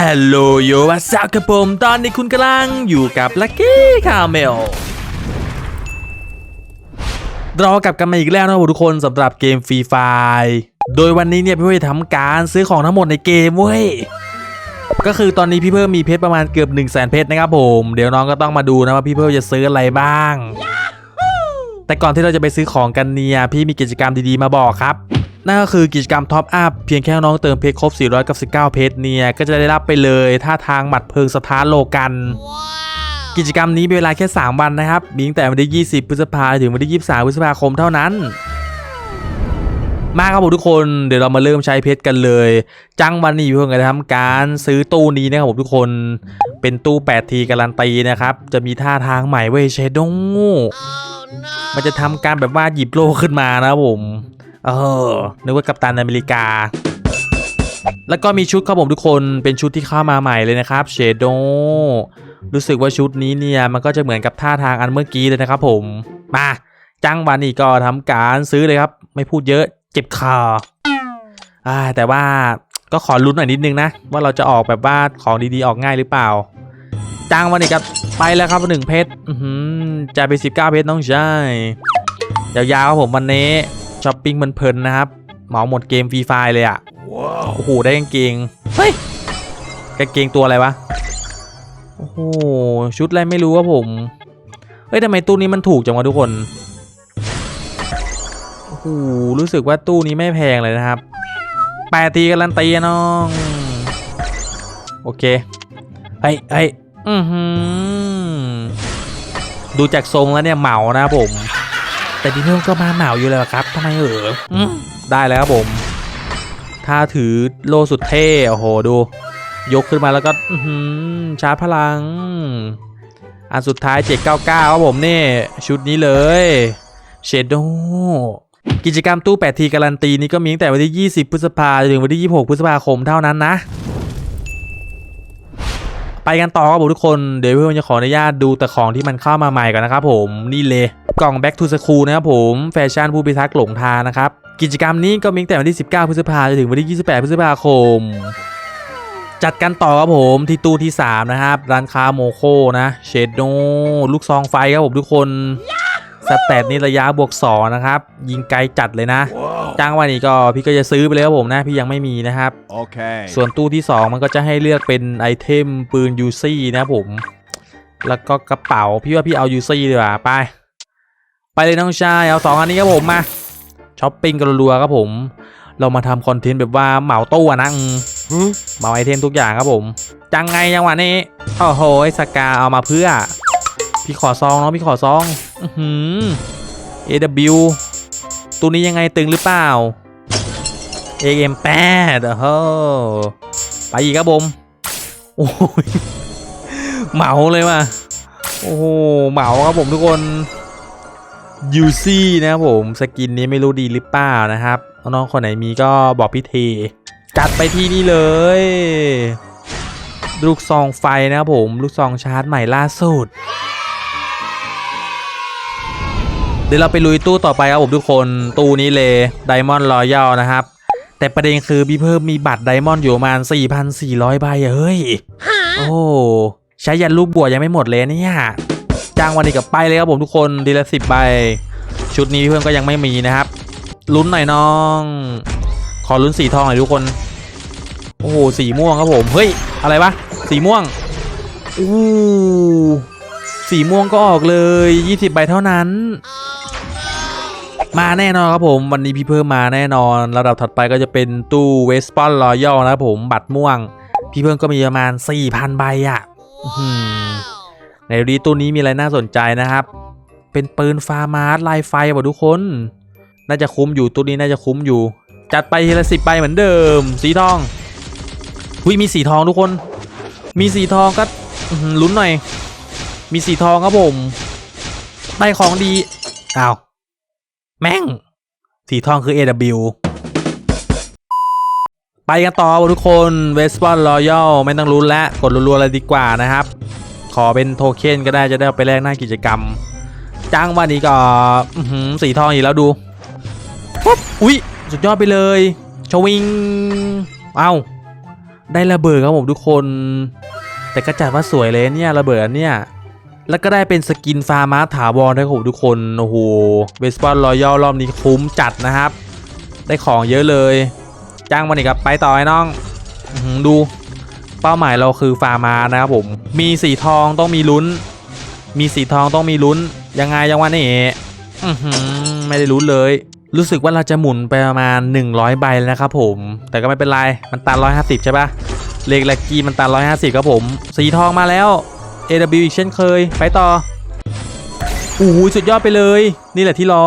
ฮัลโหลโยวัสดีครับผมตอนนี้คุณกำลังอยู่กับลักกี้คาเมลเรากลับกันมาอีกแล้วนะครับทุกคนสำหรับเกมฟรีไฟโดยวันนี้เนี่ยพี่เพิ่มทำการซื้อของทั้งหมดในเกมเว้ย ก็คือตอนนี้พี่เพิ่มมีเพชรประมาณเกือบ1 0 0 0 0แสนเพชรนะครับผม เดี๋ยวน้องก็ต้องมาดูนะว่าพี่เพิ่มจะซื้ออะไรบ้าง แต่ก่อนที่เราจะไปซื้อของกันเนี่ยพี่มีกิจกรรมดีๆมาบอกครับนั่นก็คือกิจกรรมท็อปอัพเพียงแค่น้องเติมเพชรครบ499เพชรเนี่ย ก็จะได้รับไปเลยท่าทางหมัดเพลิงสถานโลกัน กิจกรรมนี้เป็นเวลาแค่ 3 วันนะครับ มีตั้งแต่วันที่ 20 พฤษภาถึงวันที่ 23 พฤษภาคมเท่านั้น มาครับผมทุกคนเดี๋ยวเรามาเริ่มใช้เพชรกันเลย จังวันนี้เพื่อนกันทำการซื้อตู้นี้นะครับผมทุกคนเป็นตู้8ทีการันตีนะครับจะมีท่าทางใหม่เว้ยเชดง มันจะทำการแบบว่าหยิบโลขึ้นมานะผม เออ นึกว่ากัปตันอเมริกา แล้วก็มีชุดครับผมทุกคน เป็นชุดที่เข้ามาใหม่เลยนะครับเชโดรู้สึกว่าชุดนี้เนี่ย มันก็จะเหมือนกับท่าทางอันเมื่อกี้เลยนะครับผม มาจังวันนี้ก็ทำการซื้อเลยครับ ไม่พูดเยอะ เจ็บคออแต่ว่าก็ขอลุ้นหน่อยนิดนึงนะ ว่าเราจะออกแบบว่าของดีๆออกง่ายหรือเปล่า จังวันนี้ครับไปแล้วครับหนึ่งเพชรอื้อหือจะไปสิบเก้าเพชรน้องชายยาวๆครับผมวันนี้ช้อปปิ้งมันเพลินนะครับเหมาหมดเกมฟรีไฟเลยอะ่ะโอ้โหได้กางเกงเฮ้ยกางเกงตัวอะไรวะโอ้โหชุดอะไรไม่รู้ว่าผมเฮ้ยทำไมตู้นี้มันถูกจังวะทุกคนโอ้โหรู้สึกว่าตู้นี้ไม่แพงเลยนะครับแปดทีการันตีอะน้อง โอเคเฮ้ยเฮ้ย อือหือ ดูจากทรงแล้วเนี่ยเหมานะครับผม แต่ดิเพิ่ก็มาเหมาอยู่แล้วครับทำไมเอออืมได้แล้วครับผม ถ้าถือโลสุดเท่โอ้โหดู ยกขึ้นมาแล้วก็อื้อหือชาร์จพลัง อันสุดท้าย 799ครับผมนี่ ชุดนี้เลยเชดโดกิจกรรมตู้ 8 ทีการันตีนี้ก็มีตั้งแต่วันที่ 20 พฤษภาถึงวันที่ 26 พฤษภาคมเท่านั้นนะ ไปกันต่อครับผมทุกคน เดี๋ยวเพื่อนจะขออนุญาตดูแต่ของที่มันเข้ามาใหม่ก่อนนะครับผมนี่เลยกล่อง Back to School นะครับผมแฟชั่นผู้พิทักษ์หลงทางนะครับ กิจกรรมนี้ก็มีตั้งแต่วันที่ 19 พฤษภาจนถึงวันที่ 28 พฤษภาคม จัดกันต่อครับผมที่ตู้ที่ 3 นะครับ ร้านค้าโมโคนะเชดโนลูกซองไฟครับผมทุกคน สแตทนี่ระยะบวก2นะครับ ยิงไกลจัดเลยนะ จ้างวันนี้ก็พี่ก็จะซื้อไปเลยครับผมนะ พี่ยังไม่มีนะครับ Okay. ส่วนตู้ที่ 2 มันก็จะให้เลือกเป็นไอเทมปืนยูซี่นะครับผม แล้วก็กระเป๋า พี่ว่าพี่เอายูซี่ดีกว่าไป ไปเลยน้องชาย เอาสองอันนี้ครับผมมาช้อปปิ้งกันรัวๆครับผม เรามาทำคอนเทนต์แบบว่าเหมาตู้อะนะอืม Huh? เหมาไอเทมทุกอย่างครับผม จังไงจังหวะนี้ โอ้โหไอ้สกาเอามาเพื่อ พี่ขอซองเนาะพี่ขอซองอือ หือ AW ตัวนี้ยังไงตึงหรือเปล่า AM8 โอ้โหไปอีกครับผมโอ้ยเหมาเลยว่ะโอ้โหเหมาครับผมทุกคนยูซี่นะครับผมสกินนี้ไม่รู้ดีหรือเปล่านะครับน้องคนไหนมีก็บอกพี่เทจัดไปที่นี่เลย ลูกซองไฟนะครับผม ลูกซองชาร์จใหม่ล่าสุด ดี๋ยวเราไปลุยตู้ต่อไปครับผมทุกคนตู้นี้เลยไดมอนด์รอยัลนะครับ แต่ประเด็นคือพี่เพิ่มมีบัตรไดมอนด์อยู่ประมาณ 4,400 ใบอะเฮ้ย โอ้ใช้ยันลูกบัวยังไม่หมดเลยเนี่ยจ้างวันนี้กับไปเลยครับผมทุกคนดีละสิบใบ ชุดนี้พี่เพิ่มก็ยังไม่มีนะครับลุ้นหน่อยน้อง ขอลุ้นสีทองหน่อยทุกคน โอ้โหสีม่วงครับผมเฮ้ยอะไรวะสีม่วงอู้สีม่วงก็ออกเลย 20 ใบเท่านั้น มาแน่นอนครับผมวันนี้พี่เพิ่มมาแน่นอนระดับถัดไปก็จะเป็นตู้เวสปอนรอยัลนะครับผมบัตรม่วง พี่เพิ่มก็มีประมาณ 4,000 ใบอะอื้อหือในรีตู้นี้มีอะไรน่าสนใจนะครับ เป็นปืนฟาร์มาร์ลายไฟว่ะทุกคน น่าจะคุ้มอยู่ตู้นี้น่าจะคุ้มอยู่ จัดไปทีละสิบใบเหมือนเดิม สีทองหุยมีสีทองทุกคน มีสีทองก็ลุ้นหน่อย มีสีทองครับผมได้ของดีอ้าว แม่ง สีทองคือ AW ไปกันต่อทุกคนเวสปอนรอยัลไม่ต้องลุ้นแล้วกดรัวๆเลยดีกว่านะครับ ขอเป็นโทเค็นก็ได้จะได้ไปแลกหน้ากิจกรรม จ้างวันนี้ก็สีทองอีกแล้วดูปุ๊บอุ้ยสุดยอดไปเลยชวิง เอาได้ระเบิดครับผมทุกคน แต่ก็จัดว่าสวยเลยเนี่ยระเบิดเนี่ย แล้วก็ได้เป็นสกินฟาร์มาถาวรด้วยครับผมทุกคน โอ้โหเบสบอลรอยัลรอบนี้คุ้มจัดนะครับ ได้ของเยอะเลย จ้างมันอีกครับ ไปต่อไอ้น้องดูเป้าหมายเราคือฟาร์มานะครับผม มีสีทองต้องมีลุ้น มีสีทองต้องมีลุ้น ยังไงยังวะนี่อื้อหือไม่ได้ลุ้นเลย รู้สึกว่าเราจะหมุนไปประมาณ 100 ใบแล้วนะครับผม แต่ก็ไม่เป็นไร มันตัน150 ใช่ปะเลขแลกกี้มันตัน150 ครับผม สีทองมาแล้ว AW อีกเช่นเคย ไปต่อโอ้โหสุดยอดไปเลย นี่แหละที่รอ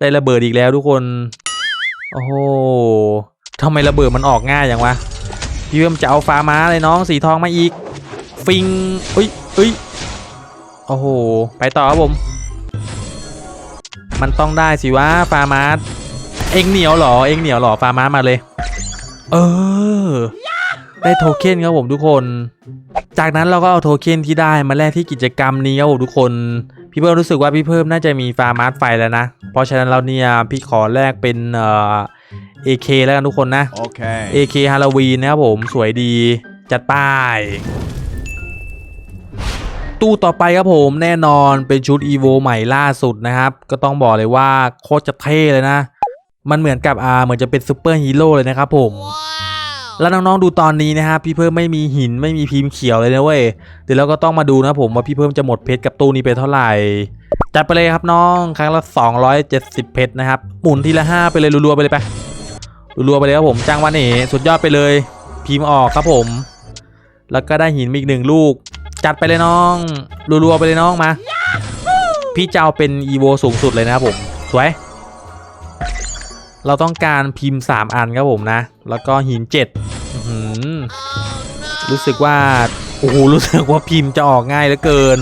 ได้ระเบิดอีกแล้วทุกคน โอ้โหทำไมระเบิดมันออกง่ายอย่างวะพี่เพิ่มจะเอาฟ้าม้าเลยน้องสีทองมาอีก ฟิงเอ้ยเอ้ยโอ้โห ไปต่อครับผม มันต้องได้สิวะฟาร์มาสเอ็งเหนียวหรอ เอ็งเหนียวหรอฟาร์มามาเลย เออ ได้โทเค็นครับผมทุกคน จากนั้นเราก็เอาโทเค็นที่ได้มาแลกที่กิจกรรมนี้ครับผมทุกคน พี่เพิ่มรู้สึกว่าพี่เพิ่มน่าจะมีฟาร์มาสไฟแล้วนะ เพราะฉะนั้นเราเนี่ยพี่ขอแลกเป็นเอ่อ AK แล้วกันทุกคนนะ Okay. AK ฮาโลวีนนะครับผมสวยดีจัดป้าย ตู้ต่อไปครับผมแน่นอนเป็นชุด EVO ใหม่ล่าสุดนะครับ ก็ต้องบอกเลยว่าโคตรจะเท่เลยนะ มันเหมือนกับอ่าเหมือนจะเป็นซูเปอร์ฮีโร่เลยนะครับผม แล้วน้องๆดูตอนนี้นะครับพี่เพิ่มไม่มีหินไม่มีพิมพ์เขียวเลยนะเว้ยเดี๋ยวเราก็ต้องมาดูนะครับผมว่าพี่เพิ่มจะหมดเพชรกับตู้นี้ไปเท่าไหร่จัดไปเลยครับน้องครั้งละ 270 เพชรนะครับหมุนทีละ 5 ไปเลยรัวๆไปเลยไปรัวๆไปเลยครับผมจ้างวันนี้สุดยอดไปเลย พิมพ์ออกครับผม แล้วก็ได้หินมาอีกหนึ่งลูก จัดไปเลยน้องรัวๆไปเลยน้องมา พี่จะเอาเป็นอีโวสูงสุดเลยนะครับผมสวย เราต้องการพิมพ์ 3 อันครับผมนะ แล้วก็หิน7อื้อหือรู้สึกว่า โอ้โห รู้สึกว่าพิมพ์จะออกง่ายเหลือเกิน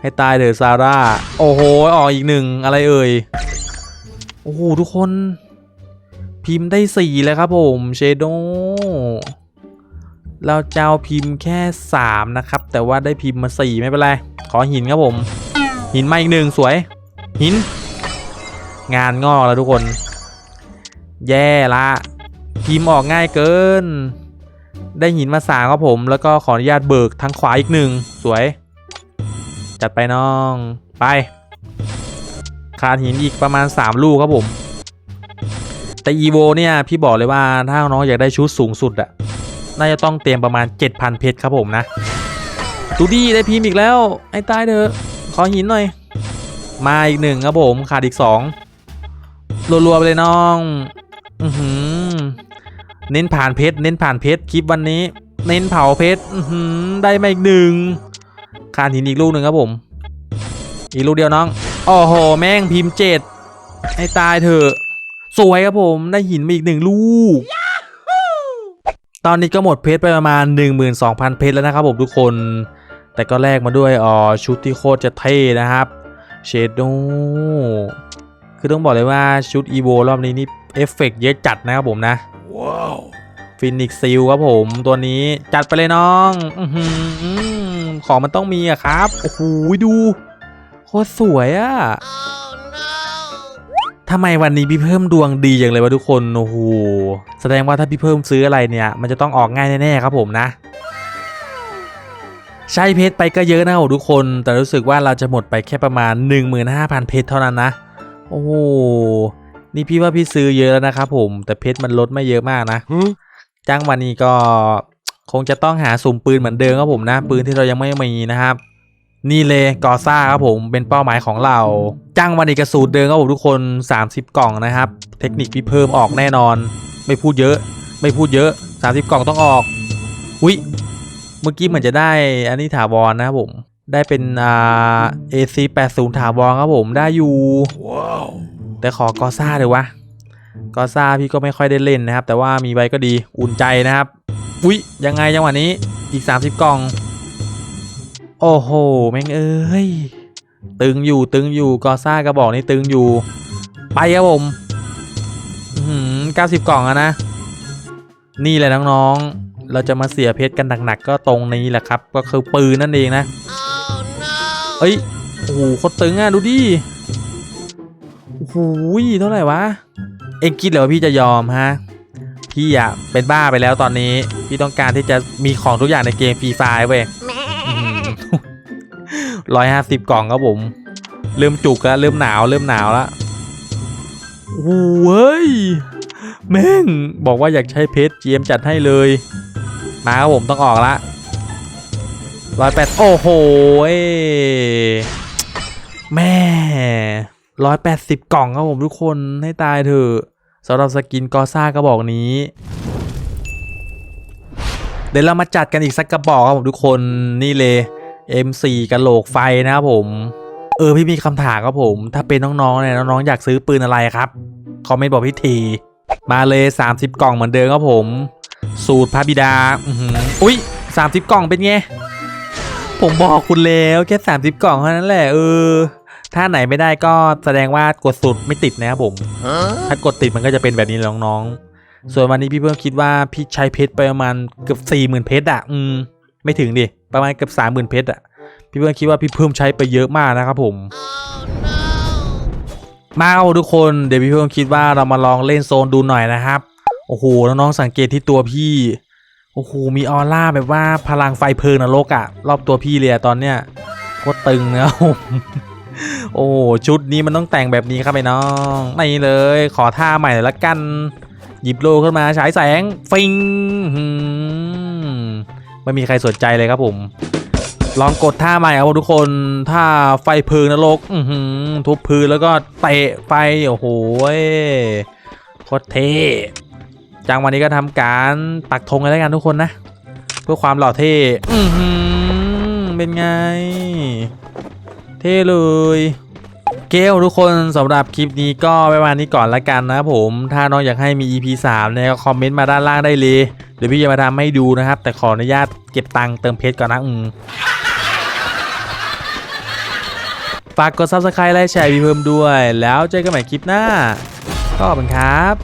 ให้ตายเถอะซาร่า โอ้โห ออกอีกหนึ่งอะไรเอ่ย โอ้โห ทุกคน พิมพ์ได้สี่แล้วครับผมเชโดเราจะเอาพิมพ์แค่ 3 นะครับ แต่ว่าได้พิมพ์มา 4 ไม่เป็นไร ขอหินครับผม หินมาอีกหนึ่งสวย หิน งานงอกแล้วทุกคน แย่ละพิมพ์ออกง่ายเกิน ได้หินมาสามครับผม แล้วก็ขออนุญาตเบิกทางขวาอีกหนึ่งสวย จัดไปน้องไป ขาดหินอีกประมาณ 3 ลูกครับผม แต่อีโวเนี่ย พี่บอกเลยว่าถ้าน้องอยากได้ชุดสูงสุดอะน่าจะต้องเตรียมประมาณ 7,000 เพชรครับผมนะดูดี้ได้พิมพ์อีกแล้ว ไอ้ตายเถอะ ขอหินหน่อย มาอีกหนึ่งครับผม ขาดอีกสองรัวๆไปเลยน้อง อือหือเน้นผ่านเพชรเน้นผ่านเพชรคลิปวันนี้ เน้นเผาเพชรอือหือได้มาอีกหนึ่งขาดหินอีกลูกหนึ่งครับผม อีกลูกเดียวน้องโอ้โหแม่งพิมพ์เจ็ดให้ตายเถอะสวยครับผมได้หินมาอีกหนึ่งลูก ตอนนี้ก็หมดเพชรไปประมาณ 12,000 เพชรแล้วนะครับผมทุกคน แต่ก็แลกมาด้วยอ๋อชุดที่โคตรจะเท่นะครับ เชโดคือต้องบอกเลยว่าชุดอีโวรอบนี้นี่ เอฟเฟกต์เยอะจัดนะครับผมนะ Whoa. ฟินิกซิลครับผมตัวนี้จัดไปเลยน้องออหือของมันต้องมีอะครับ โอ้โหดูโคตรสวยอะทำไมวันนี้พี่เพิ่มดวงดีอย่างเลยวะทุกคนโอ้โหแสดงว่าถ้าพี่เพิ่มซื้ออะไรเนี่ย มันจะต้องออกง่ายแน่ๆครับผมนะ ใช้เพชรไปก็เยอะนะครับทุกคน แต่รู้สึกว่าเราจะหมดไปแค่ประมาณ 15,000 เพชรเท่านั้นนะ โอ้โห นี่พี่ว่าพี่ซื้อเยอะแล้วนะครับผม แต่เพชรมันลดไม่เยอะมากนะ Huh? จ้างวันนี้ก็คงจะต้องหาสุ่มปืนเหมือนเดิมครับผมนะ ปืนที่เรายังไม่มีนะครับ นี่เลยกอซ่าครับผมเป็นเป้าหมายของเราจ้างวันนี้กระสูตรเดิมครับผมทุกคน 30 กล่องนะครับ เทคนิคพี่เพิ่มออกแน่นอน ไม่พูดเยอะ ไม่พูดเยอะ 30 กล่องต้องออกอุ้ยเมื่อกี้เหมือนจะได้อันนี้ถาวรนะครับผมได้เป็นอ่า AC 80 ถาวรครับผมได้อยู่ Whoa. แต่ขอกอซ่าเลยวะกอซ่าพี่ก็ไม่ค่อยได้เล่นนะครับ แต่ว่ามีไว้ก็ดีอุ่นใจนะครับ อุ๊ยยังไงจังหวะนี้อีก 30 กล่อง โอ้โหแม่งเอ้ยตึงอยู่ตึงอยู่กอซ่ากระบอกนี่ตึงอยู่ ไปครับผมอื้อหือ90กล่องอะนะ นี่แหละน้องๆ เราจะมาเสียเพชรกันหนักๆ ก็ตรงนี้แหละครับ ก็คือปืนนั่นเองนะเอ้ย โอ้โหโคตรตึงอะดูดิ โอ้โหเท่าไหร่วะ เอ็งคิดเหรอว่าพี่จะยอมฮะ พี่อะเป็นบ้าไปแล้วตอนนี้ พี่ต้องการที่จะมีของทุกอย่างในเกมฟรีไฟเว้ยร้อยห้าสิบกล่องครับผม เริ่มจุกแล้วเริ่มหนาวเริ่มหนาวแล้วโอ้เว้ยแม่งบอกว่าอยากใช้เพชรเจมจัดให้เลย มาครับผมต้องออกละร้อยแปดโอ้โหแม่ ร้อยแปดสิบกล่องครับผมทุกคนให้ตายเถอะสำหรับสกินกอซ่ากระบอกนี้ เดี๋ยวเรามาจัดกันอีกสักกระบอกครับผมทุกคนนี่เลย M4 กระโหลกไฟนะครับผม เออพี่มีคำถามครับผม ถ้าเป็นน้องๆเนี่ยน้องๆอยากซื้อปืนอะไรครับคอมเมนต์บอกพี่ทีมาเลย 30 กล่องเหมือนเดิมครับผม สูตรพระบิดาอืออุ๊ย30 กล่องเป็นไงผมบอกคุณแล้วแค่ 30 กล่องเท่านั้นแหละเออ ถ้าไหนไม่ได้ก็แสดงว่ากดสูตรไม่ติดนะครับผม ถ้ากดติดมันก็จะเป็นแบบนี้แหละน้องๆ ส่วนวันนี้พี่เพิ่งคิดว่าพี่ใช้เพชรไปประมาณเกือบสี่หมื่นเพชรอะ อืม ไม่ถึงดิ ประมาณเกือบสามหมื่นเพชรอะ พี่เพิ่งคิดว่าพี่เพิ่มใช้ไปเยอะมากนะครับผม มาครับทุกคน เดี๋ยวพี่เพิ่งคิดว่าเรามาลองเล่นโซนดูหน่อยนะครับ โอ้โห น้องๆสังเกตที่ตัวพี่ โอ้โห มีออร่าแบบว่าพลังไฟเพลิงนรกอะรอบตัวพี่เลยอะตอนเนี้ยโคตรตึงนะครับผม โอ้ชุดนี้มันต้องแต่งแบบนี้ครับไอ้น้องนี่เลยขอท่าใหม่หน่อยละกัน หยิบโลขึ้นมาฉายแสงฟิงไม่มีใครสนใจเลยครับผม ลองกดท่าใหม่ครับทุกคนท่าไฟพลิงนรกทุบพื้นแล้วก็เตะไฟโอ้โหโคตรเท่จังวันนี้ก็ทำการปักธงกันแล้วกันทุกคนนะ เพื่อความหล่อเท่เป็นไง เท่เลยเกลทุกคนสำหรับคลิปนี้ก็ประมาณนี้ก่อนละกันนะครับผมถ้าน้องอยากให้มี EP 3เนี่ยก็คอมเมนต์มาด้านล่างได้เลยเดี๋ยวพี่จะมาทำให้ดูนะครับ แต่ขออนุญาตเก็บตังค์เติมเพชรก่อนนะอืมฝากกด subscribe และแชร์พี่เพิ่มด้วย แล้วเจอกันใหม่คลิปหน้า ก็ขอบคุณครับ